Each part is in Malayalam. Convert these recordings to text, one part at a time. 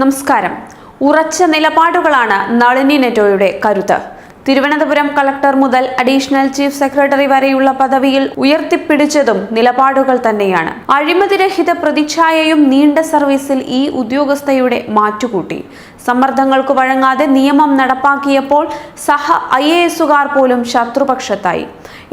നമസ്കാരം. ഉറച്ച നിലപാടുകളാണ് നളിനി നെറ്റോയുടെ കരുത്ത്. തിരുവനന്തപുരം കളക്ടർ മുതൽ അഡീഷണൽ ചീഫ് സെക്രട്ടറി വരെയുള്ള പദവിയിൽ ഉയർത്തിപ്പിടിച്ചതും നിലപാടുകൾ തന്നെയാണ്. അഴിമതിരഹിത പ്രതിച്ഛായയും നീണ്ട സർവീസിൽ ഈ ഉദ്യോഗസ്ഥയുടെ മാറ്റുകൂട്ടി. സമ്മർദ്ദങ്ങൾക്ക് വഴങ്ങാതെ നിയമം നടപ്പാക്കിയപ്പോൾ സഹ ഐ എ എസുകാർ പോലും ശത്രുപക്ഷത്തായി.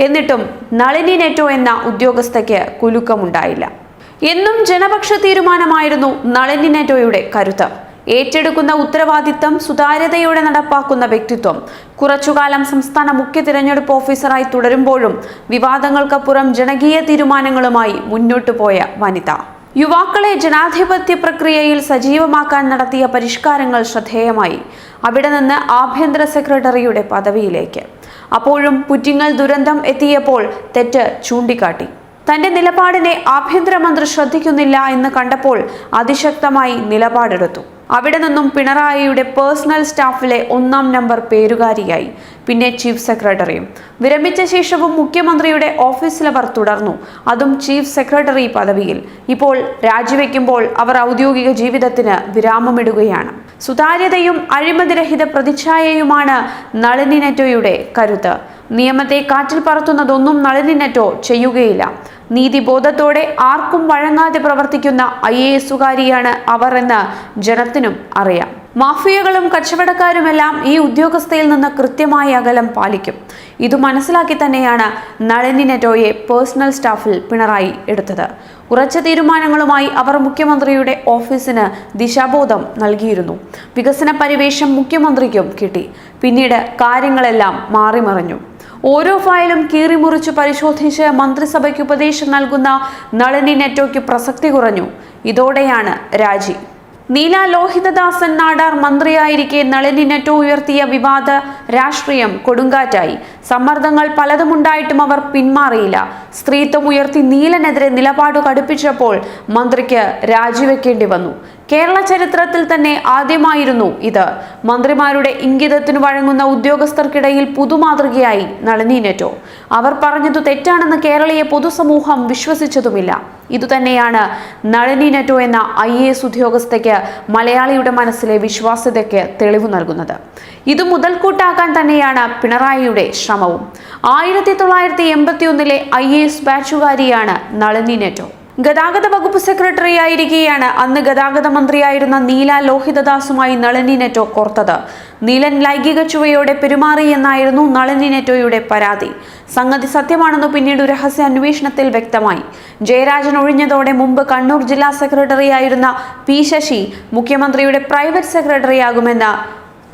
എന്നിട്ടും നളിനി നെറ്റോ എന്ന ഉദ്യോഗസ്ഥയ്ക്ക് കുലുക്കമുണ്ടായില്ല. എന്നും ജനപക്ഷ തീരുമാനമായിരുന്നു നളിനി നെറ്റോയുടെ കരുത്ത്. ഏറ്റെടുക്കുന്ന ഉത്തരവാദിത്തം സുതാര്യതയോടെ നടപ്പാക്കുന്ന വ്യക്തിത്വം. കുറച്ചുകാലം സംസ്ഥാന മുഖ്യ തിരഞ്ഞെടുപ്പ് ഓഫീസറായി തുടരുമ്പോഴും വിവാദങ്ങൾക്കപ്പുറം ജനകീയ തീരുമാനങ്ങളുമായി മുന്നോട്ടു പോയ വനിത. യുവാക്കളെ ജനാധിപത്യ പ്രക്രിയയിൽ സജീവമാക്കാൻ നടത്തിയ പരിഷ്കാരങ്ങൾ ശ്രദ്ധേയമായി. അവിടെ നിന്ന് ആഭ്യന്തര സെക്രട്ടറിയുടെ പദവിയിലേക്ക്. അപ്പോഴും പുറ്റിങ്ങൽ ദുരന്തം എത്തിയപ്പോൾ തെറ്റ് ചൂണ്ടിക്കാട്ടി. തന്റെ നിലപാടിനെ ആഭ്യന്തരമന്ത്രി ശ്രദ്ധിക്കുന്നില്ല എന്ന് കണ്ടപ്പോൾ അതിശക്തമായി നിലപാടെടുത്തു. അവിടെ നിന്നും പിണറായിയുടെ പേഴ്സണൽ സ്റ്റാഫിലെ ഒന്നാം നമ്പർ പേരുകാരിയായി. പിന്നെ ചീഫ് സെക്രട്ടറിയും. വിരമിച്ച ശേഷവും മുഖ്യമന്ത്രിയുടെ ഓഫീസിലവർ തുടർന്നു. അതും ചീഫ് സെക്രട്ടറി പദവിയിൽ. ഇപ്പോൾ രാജിവെക്കുമ്പോൾ അവർ ഔദ്യോഗിക ജീവിതത്തിന് വിരാമമിടുകയാണ്. സുതാര്യതയും അഴിമതിരഹിത പ്രതിച്ഛായയുമാണ് നളിനി നെറ്റോയുടെ കരുത്ത്. നിയമത്തെ കാറ്റിൽ പറത്തുന്നതൊന്നും നളിനിന്നറ്റോ ചെയ്യുകയില്ല. നീതിബോധത്തോടെ ആർക്കും വഴങ്ങാതെ പ്രവർത്തിക്കുന്ന ഐ എ എസുകാരിയാണ് അവർ എന്ന് ജനത്തിനും അറിയാം. മാഫിയകളും കച്ചവടക്കാരുമെല്ലാം ഈ ഉദ്യോഗസ്ഥയിൽ നിന്ന് കൃത്യമായി അകലം പാലിക്കും. ഇത് മനസ്സിലാക്കി തന്നെയാണ് നളിനി നെറ്റോയെ പേഴ്സണൽ സ്റ്റാഫിൽ പിണറായി എടുത്തത്. ഉറച്ച തീരുമാനങ്ങളുമായി അവർ മുഖ്യമന്ത്രിയുടെ ഓഫീസിന് ദിശാബോധം നൽകിയിരുന്നു. വികസന പരിവേഷം മുഖ്യമന്ത്രിക്കും കിട്ടി. പിന്നീട് കാര്യങ്ങളെല്ലാം മാറിമറിഞ്ഞു. ഓരോ ഫയലും കീറിമുറിച്ച് പരിശോധിച്ച് മന്ത്രിസഭയ്ക്ക് ഉപദേശം നൽകുന്ന നളിനി നെറ്റോയ്ക്ക് പ്രസക്തി കുറഞ്ഞു. ഇതോടെയാണ് രാജി. നീല ലോഹിതദാസൻ നാടാർ മന്ത്രിയായിരിക്കെ നളിനി നെറ്റോ ഉയർത്തിയ വിവാദ രാഷ്ട്രീയം കൊടുങ്കാറ്റായി. സമ്മർദ്ദങ്ങൾ പലതുമുണ്ടായിട്ടും അവർ പിന്മാറിയില്ല. സ്ത്രീത്വം ഉയർത്തി നീലനെതിരെ നിലപാട് കടുപ്പിച്ചപ്പോൾ മന്ത്രിക്ക് രാജിവെക്കേണ്ടി വന്നു. കേരള ചരിത്രത്തിൽ തന്നെ ആദ്യമായിരുന്നു ഇത്. മന്ത്രിമാരുടെ ഇംഗിതത്തിന് വഴങ്ങുന്ന ഉദ്യോഗസ്ഥർക്കിടയിൽ പുതുമാതൃകയായി നളിനി നെറ്റോ അവർ പറഞ്ഞതു തെറ്റാണെന്ന് കേരളീയ പൊതുസമൂഹം വിശ്വസിച്ചതുമില്ല. ഇതുതന്നെയാണ് നളിനി നെറ്റോ എന്ന ഐ എ എസ് ഉദ്യോഗസ്ഥയ്ക്ക് മലയാളിയുടെ മനസ്സിലെ വിശ്വാസ്യതയ്ക്ക് തെളിവ് നൽകുന്നത്. ഇത് മുതൽക്കൂട്ടാക്കാൻ തന്നെയാണ് പിണറായിയുടെ ശ്രമവും. ആയിരത്തി തൊള്ളായിരത്തി എൺപത്തി ഒന്നിലെ ഐ എ എസ് ബാച്ചുകാരിയാണ് നളിനി നെറ്റോ ഗതാഗത വകുപ്പ് സെക്രട്ടറി ആയിരിക്കെയാണ് അന്ന് ഗതാഗത മന്ത്രിയായിരുന്ന നീല ലോഹിതദാസുമായി നളിനി നെറ്റോ കോർത്തത്. നീലൻ ലൈംഗിക ചുവയോടെ പെരുമാറി എന്നായിരുന്നു നളിനി നെറ്റോയുടെ പരാതി. സംഗതി സത്യമാണെന്ന് പിന്നീട് രഹസ്യ അന്വേഷണത്തിൽ വ്യക്തമായി. ജയരാജൻ ഒഴിഞ്ഞതോടെ മുമ്പ് കണ്ണൂർ ജില്ലാ സെക്രട്ടറി ആയിരുന്ന പി ശശി മുഖ്യമന്ത്രിയുടെ പ്രൈവറ്റ് സെക്രട്ടറിയാകുമെന്ന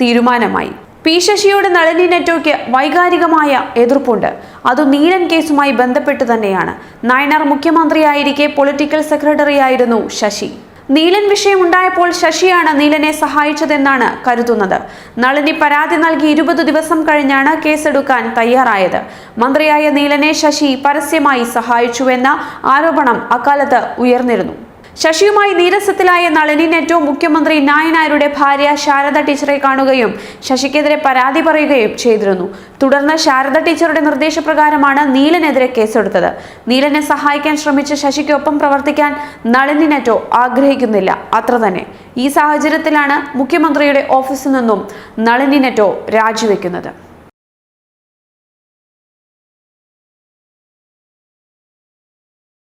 തീരുമാനമായി. പി ശശിയോട് നളിനി നെറ്റോയ്ക്ക് വൈകാരികമായ എതിർപ്പുണ്ട്. അത് നീലൻ കേസുമായി ബന്ധപ്പെട്ട് തന്നെയാണ്. നയനാർ മുഖ്യമന്ത്രിയായിരിക്കെ പൊളിറ്റിക്കൽ സെക്രട്ടറി ആയിരുന്നു ശശി. നീലൻ വിഷയം ഉണ്ടായപ്പോൾ ശശിയാണ് നീലനെ സഹായിച്ചതെന്നാണ് കരുതുന്നത്. നളിനി പരാതി നൽകി ഇരുപത് ദിവസം കഴിഞ്ഞാണ് കേസെടുക്കാൻ തയ്യാറായത്. മന്ത്രിയായ നീലനെ ശശി പരസ്യമായി സഹായിച്ചുവെന്ന ആരോപണം അക്കാലത്ത് ഉയർന്നിരുന്നു. ശശിയുമായി നീരസത്തിലായ നളിനി നെറ്റോ മുഖ്യമന്ത്രി നായനാരുടെ ഭാര്യ ശാരദ ടീച്ചറെ കാണുകയും ശശിക്കെതിരെ പരാതി പറയുകയും ചെയ്തിരുന്നു. തുടർന്ന് ശാരദ ടീച്ചറുടെ നിർദ്ദേശപ്രകാരമാണ് നീലനെതിരെ കേസെടുത്തത്. നീലനെ സഹായിക്കാൻ ശ്രമിച്ച ശശിക്കൊപ്പം പ്രവർത്തിക്കാൻ നളിനി നെറ്റോ ആഗ്രഹിക്കുന്നില്ല. അത്ര തന്നെ. ഈ സാഹചര്യത്തിലാണ് മുഖ്യമന്ത്രിയുടെ ഓഫീസിൽ നിന്നും നളിനി നെറ്റോ രാജിവെക്കുന്നത്.